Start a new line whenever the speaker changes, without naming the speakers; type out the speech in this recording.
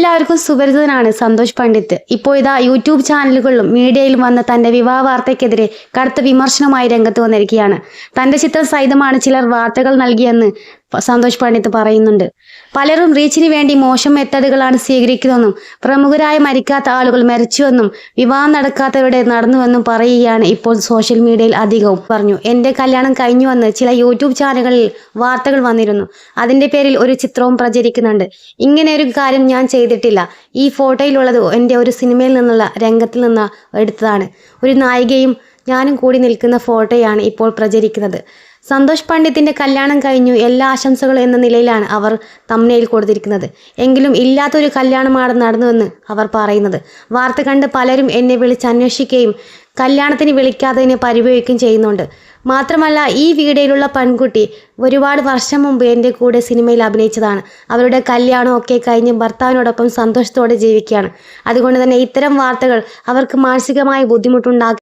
എല്ലാവർക്കും സുപരിചിതനാണ് സന്തോഷ് പണ്ഡിറ്റ്. ഇപ്പോൾ ഇതാ യൂട്യൂബ് ചാനലുകളിലും മീഡിയയിലും വന്ന തന്റെ വിവാഹ വാർത്തയ്ക്കെതിരെ കടുത്ത വിമർശനമായി രംഗത്ത് വന്നിരിക്കുകയാണ്. തന്റെ ചിത്രം സഹിതമാണ് ചിലർ വാർത്തകൾ നൽകിയെന്ന് സന്തോഷ് പണ്ഡിറ്റ് പറയുന്നുണ്ട്. പലരും റീച്ചിന് വേണ്ടി മോശം മെത്തഡുകളാണ് സ്വീകരിക്കുന്നതെന്നും പ്രമുഖരായ മരിക്കാത്ത ആളുകൾ മരിച്ചുവെന്നും വിവാഹം നടക്കാത്തവരുടെ നടന്നുവെന്നും പറയുകയാണ് ഇപ്പോൾ സോഷ്യൽ മീഡിയയിൽ അധികവും പറഞ്ഞു. എന്റെ കല്യാണം കഴിഞ്ഞുവെന്ന് ചില യൂട്യൂബ് ചാനലുകളിൽ വാർത്തകൾ വന്നിരുന്നു. അതിന്റെ പേരിൽ ഒരു ചിത്രവും പ്രചരിക്കുന്നുണ്ട്. ഇങ്ങനെ ഒരു കാര്യം ഞാൻ ചെയ്തിട്ടില്ല. ഈ ഫോട്ടോയിലുള്ളത് എന്റെ ഒരു സിനിമയിൽ നിന്നുള്ള രംഗത്തിൽ നിന്ന് എടുത്തതാണ്. ഒരു നായികയും ഞാനും കൂടി നിൽക്കുന്ന ഫോട്ടോയാണ് ഇപ്പോൾ പ്രചരിക്കുന്നത്. സന്തോഷ് പണ്ഡിത്തിന്റെ കല്യാണം കഴിഞ്ഞു എല്ലാ ആശംസകളും എന്ന നിലയിലാണ് അവർ തമ്മനയിൽ കൊടുത്തിരിക്കുന്നത്. എങ്കിലും ഇല്ലാത്തൊരു കല്യാണമാണ് നടന്നുവെന്ന് അവർ പറയുന്നത്. വാർത്ത കണ്ട് പലരും എന്നെ വിളിച്ച് അന്വേഷിക്കുകയും കല്യാണത്തിന് വിളിക്കാത്തതിനെ പരിഭവിക്കുകയും ചെയ്യുന്നുണ്ട്. മാത്രമല്ല ഈ വീഡിയോയിലുള്ള പെൺകുട്ടി ഒരുപാട് വർഷം മുമ്പ് എന്റെ കൂടെ സിനിമയിൽ അഭിനയിച്ചതാണ്. അവരുടെ കല്യാണം ഒക്കെ കഴിഞ്ഞ് ഭർത്താവിനോടൊപ്പം സന്തോഷത്തോടെ ജീവിക്കുകയാണ്. അതുകൊണ്ട് തന്നെ ഇത്തരം വാർത്തകൾ അവർക്ക് മാനസികമായ ബുദ്ധിമുട്ടുണ്ടാക്കി